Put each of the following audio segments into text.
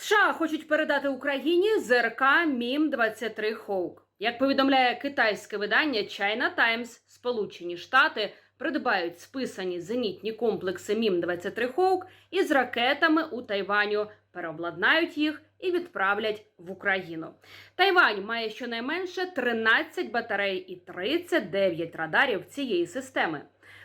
США хочуть передати Україні ЗРК Мім 23 Хоук. Як повідомляє китайське видання China Times, Сполучені Штати придбають списані зенітні комплекси Мім 23 Хоук із ракетами у Тайваню, переобладнають їх і відправлять в Україну. Тайвань має щонайменше 13 батарей і 39 радарів цієї системи.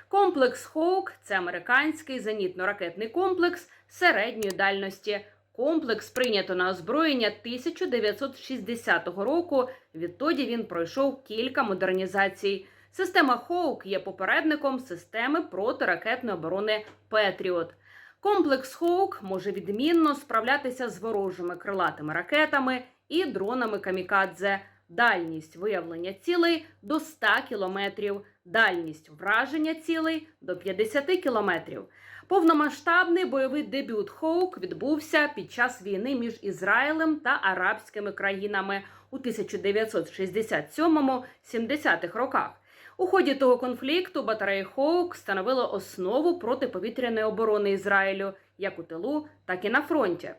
Комплекс Хоук це американський зенітно-ракетний комплекс середньої дальності. Комплекс прийнято на озброєння 1960 року. Відтоді він пройшов кілька модернізацій. Система Хоук є попередником системи протиракетної оборони Петріот. Комплекс Хоук може відмінно справлятися з ворожими крилатими ракетами і дронами камікадзе. Дальність виявлення цілей до 100 кілометрів, дальність враження цілей до 50 кілометрів. Повномасштабний бойовий дебют Хоук відбувся під час війни між Ізраїлем та арабськими країнами у 1967-70-х роках. У ході того конфлікту батареї Хоук становили основу протиповітряної оборони Ізраїлю як у тилу, так і на фронті.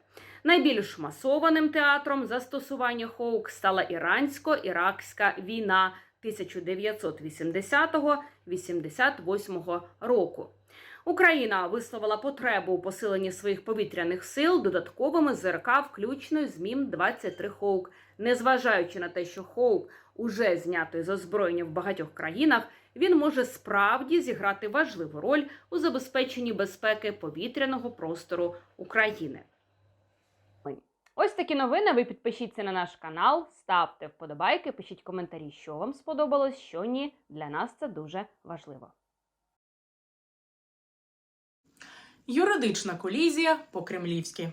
Найбільш масованим театром застосування Хоук стала ірансько-іракська війна 1980-88 року. Україна висловила потребу у посиленні своїх повітряних сил додатковими ЗРК, включно з МІМ 23 Хоук, незважаючи на те, що Хоук уже знятий з озброєння в багатьох країнах, він може справді зіграти важливу роль у забезпеченні безпеки повітряного простору України. Ось такі новини. Ви підпишіться на наш канал, ставте вподобайки, пишіть коментарі, що вам сподобалось, що ні. Для нас це дуже важливо. Юридична колізія по-кремлівськи.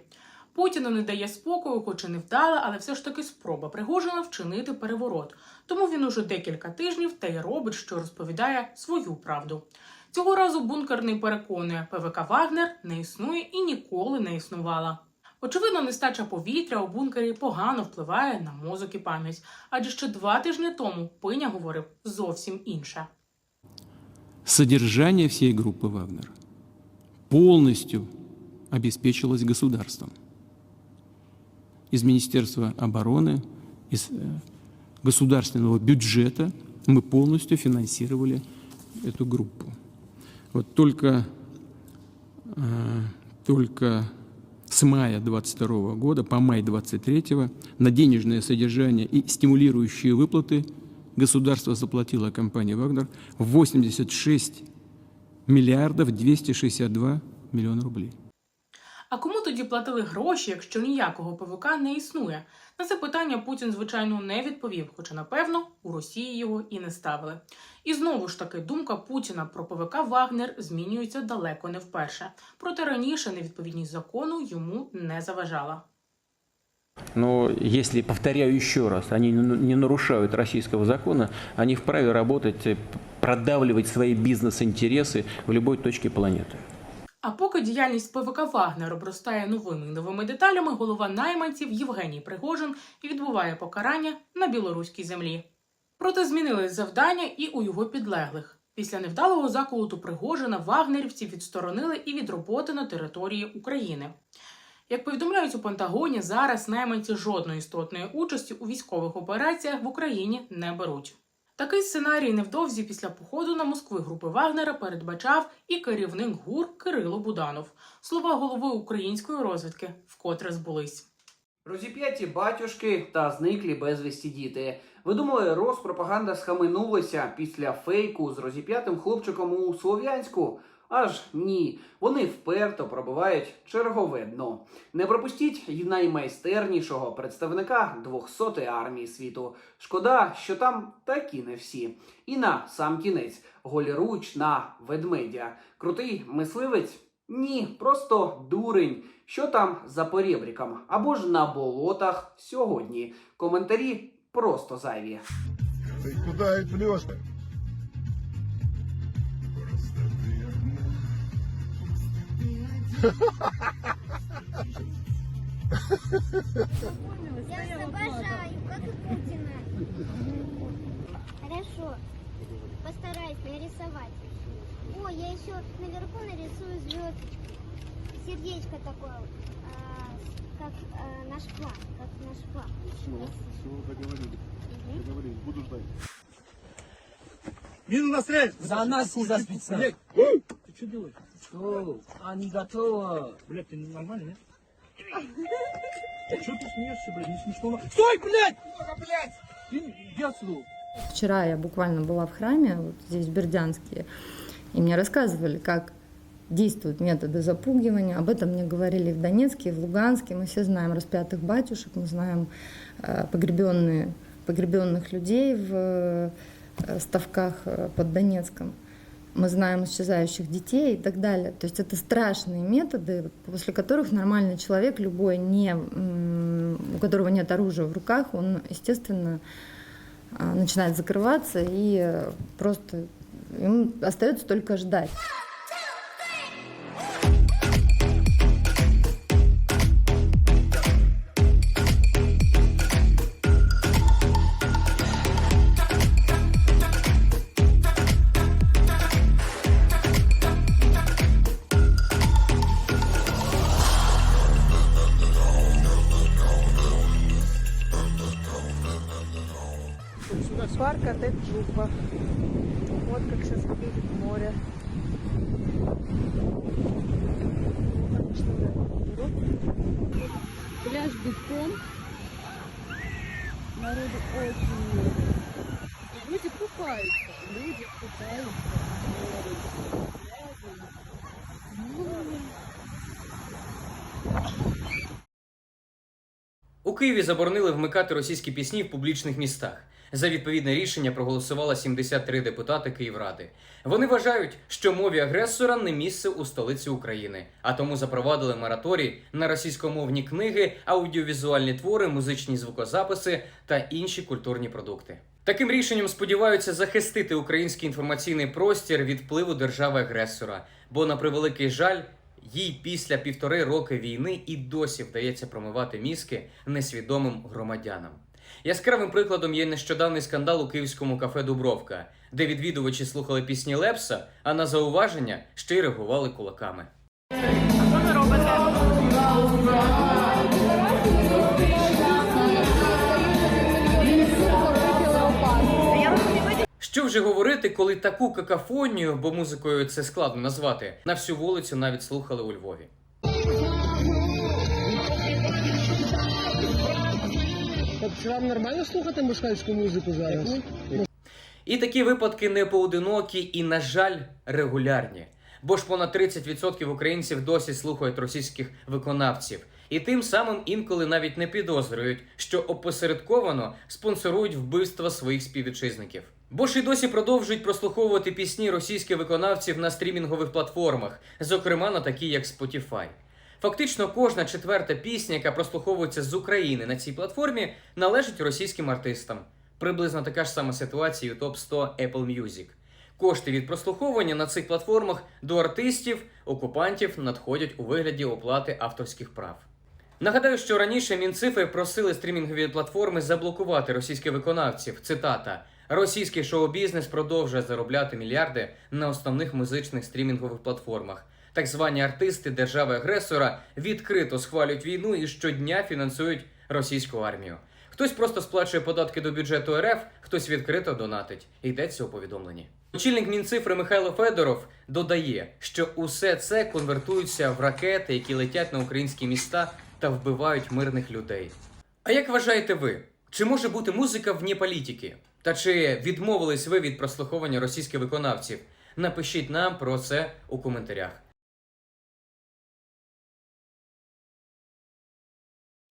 Путіну не дає спокою, хоч і не вдала, але все ж таки спроба Пригожина вчинити переворот. Тому він уже декілька тижнів та й робить, що розповідає свою правду. Цього разу бункерний переконує, ПВК Вагнер не існує і ніколи не існувала. Очевидно, нестача повітря у бункері погано впливає на мозок і пам'ять, адже ще два тижні тому пиня говорив зовсім інше. Содержание всей группы «Вагнер» полностью обеспечилось государством. Из Министерства обороны, из э, государственного бюджета мы полностью финансировали эту группу. Вот только, э, только с мая 22 года по май 23 на денежное содержание и стимулирующие выплаты государство заплатило компании «Вагнер» 86 миллиардов 262 миллиона рублей. А кому тоді платили гроші, якщо ніякого ПВК не існує? На це питання Путін, звичайно, не відповів, хоча, напевно, у Росії його і не ставили. І знову ж таки, думка Путіна про ПВК Вагнер змінюється далеко не вперше. Проте раніше невідповідність закону йому не заважала. Но если, повторяю еще раз, они не нарушают российского закона, они вправе работать, продавливать свои бизнес-интересы в любой точке планеты. А поки діяльність ПВК Вагнер обростає новими новими деталями, голова найманців Євгеній Пригожин відбуває покарання на білоруській землі. Проте змінились завдання і у його підлеглих. Після невдалого заколоту Пригожина вагнерівці відсторонили і від роботи на території України. Як повідомляють у Пентагоні, зараз найманці жодної істотної участі у військових операціях в Україні не беруть. Такий сценарій невдовзі після походу на Москви групи Вагнера передбачав і керівник ГУР Кирило Буданов. Слова голови української розвідки вкотре збулись. Розіп'яті батюшки та зниклі безвісті діти. Ви думали, розпропаганда схаменулася після фейку з розіп'ятим хлопчиком у Слов'янську? Аж ні, вони вперто пробивають чергове дно. Не пропустіть й наймайстернішого представника 200-ї армії світу. Шкода, що там такі не всі. І на сам кінець голіруч на ведмедя. Крутий мисливець? Ні, просто дурень. Що там за порєбріком? Або ж на болотах сьогодні. Коментарі просто зайві. Ты куда и Я вас обожаю, как и Путина. Хорошо. Постараюсь нарисовать. О, я еще наверху нарисую звездочку. Сердечко такое. а, как э, наш план, как наш план. Все, все, договорились. Договорились, буду ждать. За нас и за спеца. Блядь, ты что делаешь? Что? А не готово. Блядь, ты нормально, нет? Что ты смеешься, блядь? Не смешно. Стой, блядь! Блядь! Ты иди отсюда. Вчера я буквально была в храме, вот здесь, в Бердянске, и мне рассказывали, как действуют методы запугивания. Об этом мне говорили в Донецке, в Луганске. Мы все знаем распятых батюшек, мы знаем э, погребенные, погребенных людей в э, ставках э, под Донецком. Мы знаем исчезающих детей и так далее. То есть это страшные методы, после которых нормальный человек, любой, не, м, у которого нет оружия в руках, он, естественно, а, начинает закрываться и э, просто ему остается только ждать. Парк отель Джуба. Вот как сейчас выглядит море. Пляж бетон. Народу очень Києві заборонили вмикати російські пісні в публічних містах. За відповідне рішення проголосувало 73 депутати Київради. Вони вважають, що мові агресора не місце у столиці України, а тому запровадили мораторій на російськомовні книги, аудіовізуальні твори, музичні звукозаписи та інші культурні продукти. Таким рішенням сподіваються захистити український інформаційний простір від впливу держави-агресора, бо на превеликий жаль, їй після півтори роки війни і досі вдається промивати мізки несвідомим громадянам. Яскравим прикладом є нещодавний скандал у київському кафе Дубровка, де відвідувачі слухали пісні Лепса, а на зауваження ще й реагували кулаками. Що вже говорити, коли таку какафонію, бо музикою це складно назвати, на всю вулицю навіть слухали у Львові. Чи вам нормально слухати москальську музику зараз? І такі випадки не поодинокі і, на жаль, регулярні. Бо ж понад 30% українців досі слухають російських виконавців, і тим самим інколи навіть не підозрюють, що опосередковано спонсорують вбивства своїх співвітчизників. Бо ж і досі продовжують прослуховувати пісні російських виконавців на стрімінгових платформах, зокрема на такі як Spotify. Фактично, кожна четверта пісня, яка прослуховується з України на цій платформі, належить російським артистам. Приблизно така ж сама ситуація у топ 100 Apple Music. Кошти від прослуховування на цих платформах до артистів, окупантів надходять у вигляді оплати авторських прав. Нагадаю, що раніше Мінцифри просили стрімінгові платформи заблокувати російських виконавців. Цитата: Російський шоу-бізнес продовжує заробляти мільярди на основних музичних стрімінгових платформах. Так звані артисти держави-агресора відкрито схвалюють війну і щодня фінансують російську армію. Хтось просто сплачує податки до бюджету РФ, хтось відкрито донатить. Йдеться у повідомленні. Очільник Мінцифри Михайло Федоров додає, що усе це конвертується в ракети, які летять на українські міста та вбивають мирних людей. А як вважаєте ви, чи може бути музика вне політики? Та чи відмовились ви від прослуховування російських виконавців? Напишіть нам про це у коментарях.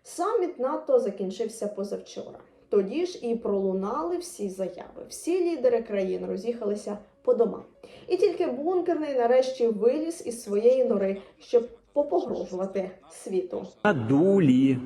Саміт НАТО закінчився позавчора. Тоді ж і пролунали всі заяви. Всі лідери країн роз'їхалися по домам. І тільки бункерний нарешті виліз із своєї нори, щоб попогрожувати світу. Надули.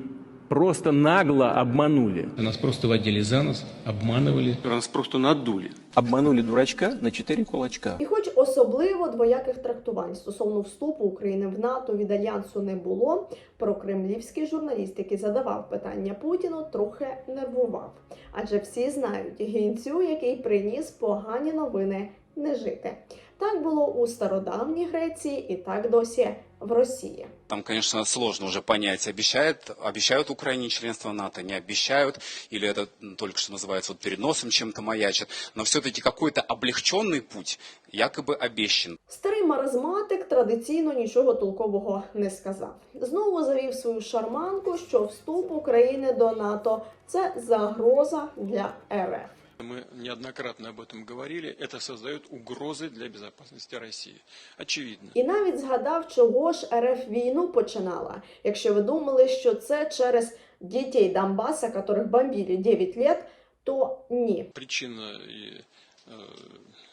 Просто нагло обманули. Нас просто водили за нос, обманывали. Нас просто надули. Обманули дурачка на 4 кулачка. І хоч особливо двояких трактувань стосовно вступу України в НАТО від альянсу не було, прокремлівський журналіст, який задавав питання Путіну, трохи нервував. Адже всі знають гінцю, який приніс погані новини, не жити. Так було у стародавній Греції, і так досі в Росії. Там, конечно, сложно уже понять, обещают, обещают Украине членство НАТО, не обещают, или это м, только что называется вот перед носом чем-то маячит, но все-таки какой-то облегченный путь якобы обещан. Старий маразматик традиційно нічого толкового не сказав. Знову завів свою шарманку, що вступ України до НАТО це загроза для РФ. Мы неоднократно об этом говорили. Это создает угрозы для безопасности России. Очевидно. І навіть згадав, чого ж РФ війну починала. Якщо ви думали, що це через дітей Донбаса, которых бомбили 9 лет, то ні. Причина и, э,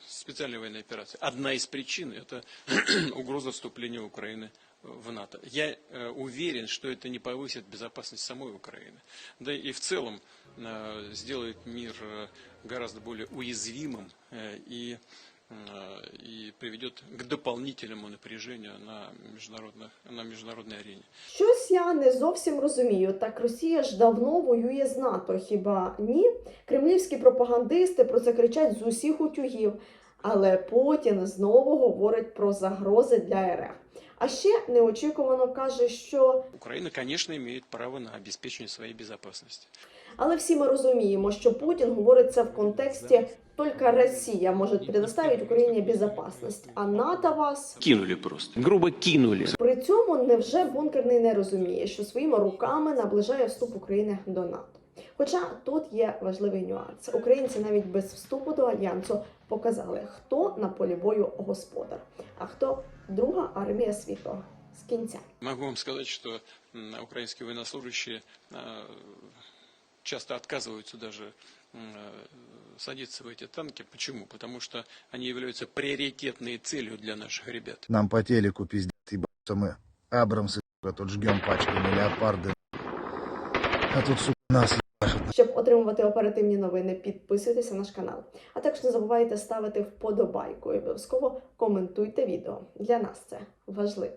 специальной военной операции. Одна из причин – это угроза вступления Украины в НАТО. Я э, уверен, что это не повысит безопасность самой Украины. Да и в целом э, сделает мир э, гораздо более уязвимым э, и, э, и приведет к дополнительному напряжению на, международных, на международной арене. Щось я не зовсім розумію. Так Росія ж давно воює з НАТО. Хіба ні? Кремлівські пропагандисти про це кричать з усіх утюгів. Але Путін знову говорить про загрози для РФ. А ще неочікувано каже, що Украина, конечно, имеет право на обеспечение своей безопасности. але всі ми розуміємо, що Путін говорить це в контексті тільки Росія може предоставити Україні безпечність, а НАТО вас Кинули просто. Грубо кинули. При цьому невже бункерний не розуміє, що своїми руками наближає вступ України до НАТО. Хоча тут є важливий нюанс. Українці навіть без вступу до альянсу показали, хто на полі бою господар, а хто друга армія світу з кінця. Могу вам сказать, что м, украинские военнослужащие э, часто отказываются даже м, э, садиться в эти танки. Почему? Потому что они являются приоритетной целью для наших ребят. Нам по телеку пиздец, ебаться мы. Абрамсы, сука, тут жгем пачками, леопарды. А тут, сука, нас щоб отримувати оперативні новини, підписуйтесь на наш канал. А також не забувайте ставити вподобайку і обов'язково коментуйте відео. Для нас це важливо.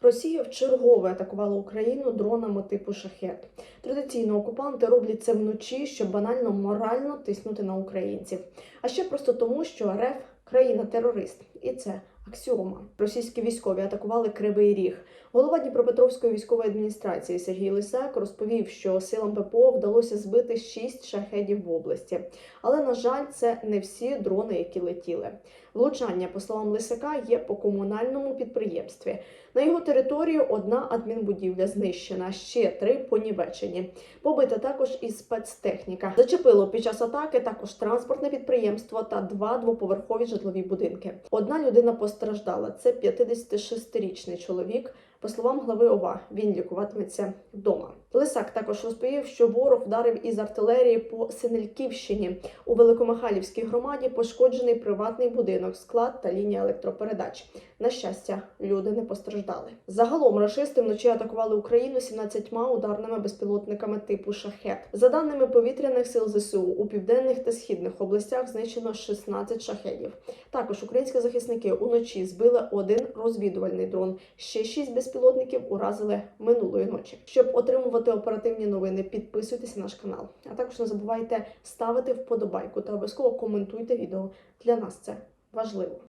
Росія вчергове атакувала Україну дронами типу шахет. Традиційно окупанти роблять це вночі, щоб банально морально тиснути на українців. А ще просто тому, що РФ країна-терорист, і це аксіома. Російські військові атакували Кривий Ріг. Голова Дніпропетровської військової адміністрації Сергій Лисак розповів, що силам ППО вдалося збити шість шахедів в області. Але на жаль, це не всі дрони, які летіли. Влучання, по словам Лисака, є по комунальному підприємстві. На його територію одна адмінбудівля знищена, ще три понівечені. Побита також і спецтехніка. Зачепило під час атаки також транспортне підприємство та два двоповерхові житлові будинки. Одна людина постраждала. Це 56-річний чоловік. По словам глави ОВА, він лікуватиметься вдома. Лисак також розповів, що ворог вдарив із артилерії по Синельківщині. У Великомихайлівській громаді пошкоджений приватний будинок, склад та лінія електропередач. На щастя, люди не постраждали. Загалом рашисти вночі атакували Україну 17 ударними безпілотниками типу шахет. За даними повітряних сил ЗСУ, у південних та східних областях знищено 16 шахедів. Також українські захисники уночі збили один розвідувальний дрон. Ще шість безпілотників уразили минулої ночі. Щоб отримувати оперативні новини, підписуйтесь на наш канал. А також не забувайте ставити вподобайку та обов'язково коментуйте відео. Для нас це важливо.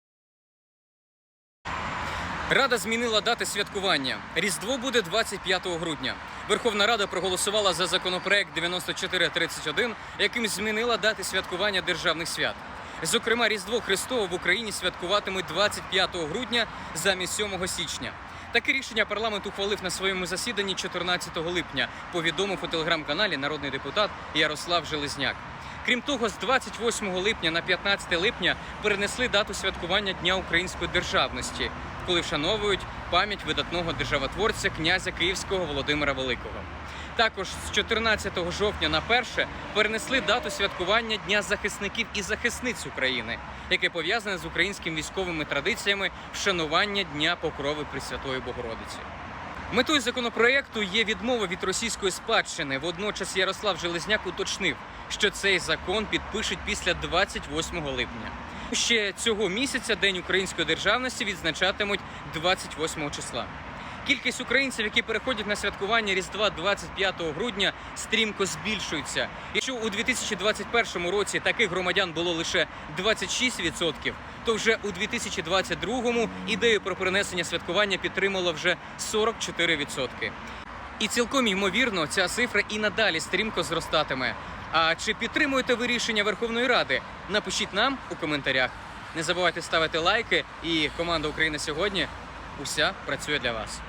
Рада змінила дати святкування. Різдво буде 25 грудня. Верховна Рада проголосувала за законопроект 9431, яким змінила дати святкування державних свят. Зокрема, Різдво Христово в Україні святкуватимуть 25 грудня замість 7 січня. Таке рішення парламент ухвалив на своєму засіданні 14 липня. Повідомив у телеграм-каналі народний депутат Ярослав Железняк. Крім того, з 28 липня на 15 липня перенесли дату святкування Дня української державності, коли вшановують пам'ять видатного державотворця князя Київського Володимира Великого. Також з 14 жовтня на перше перенесли дату святкування Дня захисників і захисниць України, яке пов'язане з українськими військовими традиціями вшанування Дня Покрови Пресвятої Богородиці. Метою законопроекту є відмова від російської спадщини. Водночас Ярослав Железняк уточнив, що цей закон підпишуть після 28 липня. Ще цього місяця День української державності відзначатимуть 28 числа. Кількість українців, які переходять на святкування Різдва 25 грудня, стрімко збільшується. Якщо у 2021 році таких громадян було лише 26%, то вже у 2022 ідею про перенесення святкування підтримало вже 44%. І цілком ймовірно, ця цифра і надалі стрімко зростатиме. А чи підтримуєте ви рішення Верховної Ради? Напишіть нам у коментарях. Не забувайте ставити лайки, і команда Україна сьогодні уся працює для вас.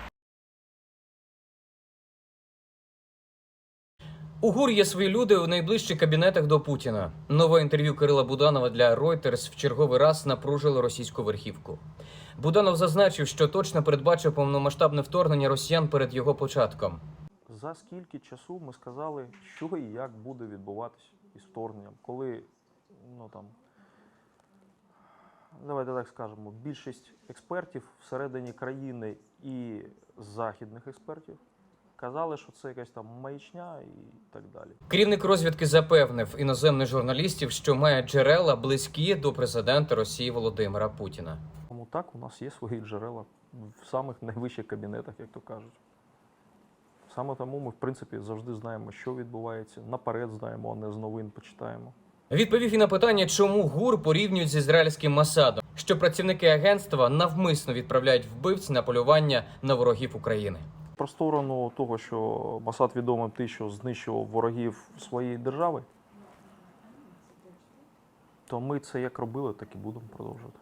У ГУР є свої люди у найближчих кабінетах до Путіна. Нове інтерв'ю Кирила Буданова для Reuters в черговий раз напружило російську верхівку. Буданов зазначив, що точно передбачив повномасштабне вторгнення росіян перед його початком. За скільки часу ми сказали, що і як буде відбуватись із вторгненням, коли ну там давайте так скажемо, більшість експертів всередині країни і західних експертів казали, що це якась там маячня і так далі. Керівник розвідки запевнив іноземних журналістів, що має джерела близькі до президента Росії Володимира Путіна. Тому так, у нас є свої джерела в самих найвищих кабінетах, як то кажуть. Саме тому ми, в принципі, завжди знаємо, що відбувається. Наперед знаємо, а не з новин почитаємо. Відповів і на питання, чому ГУР порівнюють з ізраїльським Масадом, що працівники агентства навмисно відправляють вбивць на полювання на ворогів України. Про сторону того, що Масад відомий тим, що знищував ворогів своєї держави, то ми це як робили, так і будемо продовжувати.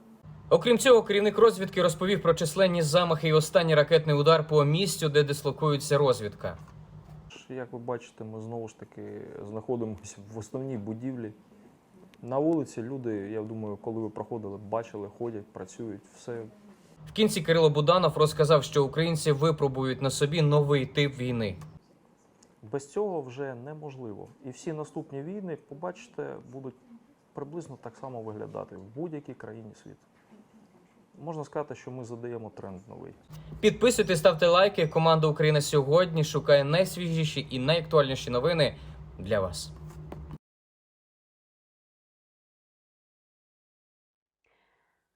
Окрім цього, керівник розвідки розповів про численні замахи і останній ракетний удар по місцю, де дислокується розвідка. Як ви бачите, ми знову ж таки знаходимося в основній будівлі. На вулиці люди, я думаю, коли ви проходили, бачили, ходять, працюють, все В кінці Кирило Буданов розказав, що українці випробують на собі новий тип війни. Без цього вже неможливо. І всі наступні війни, побачите, будуть приблизно так само виглядати в будь-якій країні світу. Можна сказати, що ми задаємо тренд новий. Підписуйтесь, ставте лайки. Команда Україна сьогодні шукає найсвіжіші і найактуальніші новини для вас.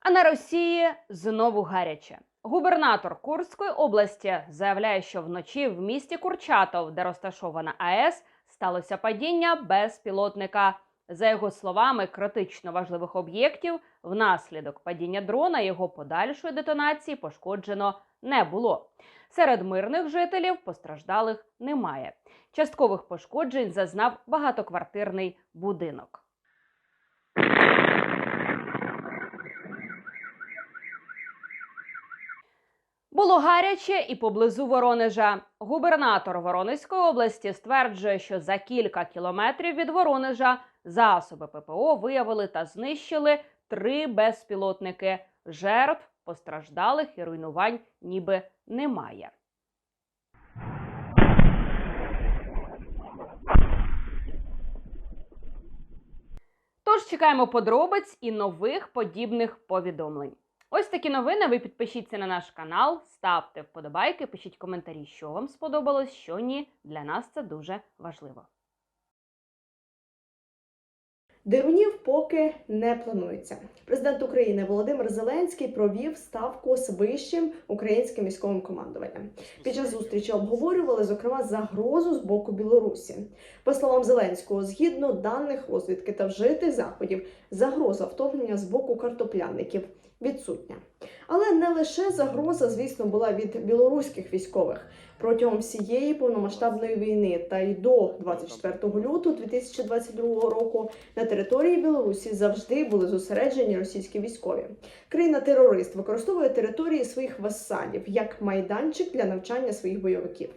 А на Росії знову гаряче. Губернатор Курської області заявляє, що вночі в місті Курчатов, де розташована АЕС, сталося падіння безпілотника. За його словами, критично важливих об'єктів внаслідок падіння дрона його подальшої детонації пошкоджено не було. Серед мирних жителів постраждалих немає. Часткових пошкоджень зазнав багатоквартирний будинок. Було гаряче і поблизу Воронежа. Губернатор Воронезької області стверджує, що за кілька кілометрів від Воронежа засоби ППО виявили та знищили три безпілотники. Жертв, постраждалих і руйнувань ніби немає. Тож чекаємо подробиць і нових подібних повідомлень. Ось такі новини. Ви підпишіться на наш канал, ставте вподобайки, пишіть коментарі, що вам сподобалось, що ні. Для нас це дуже важливо. Дивнів поки не планується. Президент України Володимир Зеленський провів ставку з вищим українським військовим командуванням. Під час зустрічі обговорювали зокрема загрозу з боку Білорусі. По словам Зеленського, згідно даних розвідки та вжитих заходів, загроза вторгнення з боку картопляників відсутня. Але не лише загроза, звісно, була від білоруських військових протягом всієї повномасштабної війни та й до 24 лютого 2022 року на території Білорусі завжди були зосереджені російські військові. Країна-терорист використовує території своїх васалів як майданчик для навчання своїх бойовиків.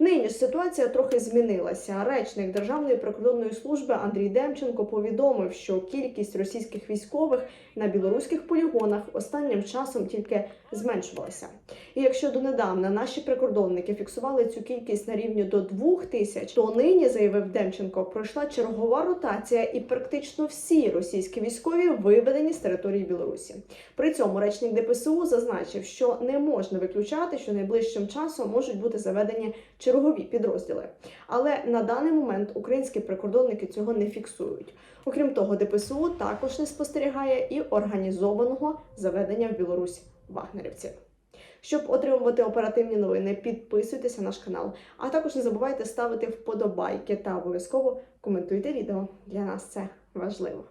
Нині ж ситуація трохи змінилася. Речник Державної прикордонної служби Андрій Демченко повідомив, що кількість російських військових на білоруських полігонах останнім часом тільки зменшувалася. І якщо донедавна наші прикордонники фіксували цю кількість на рівні до двох тисяч, то нині заявив Демченко, пройшла чергова ротація, і практично всі російські військові виведені з території Білорусі. При цьому речник ДПСУ зазначив, що не можна виключати, що найближчим часом можуть бути заведені чергові підрозділи. Але на даний момент українські прикордонники цього не фіксують. Окрім того, ДПСУ також не спостерігає і організованого заведення в Білорусь вагнерівців. Щоб отримувати оперативні новини, підписуйтесь на наш канал. А також не забувайте ставити вподобайки та обов'язково коментуйте відео. Для нас це важливо.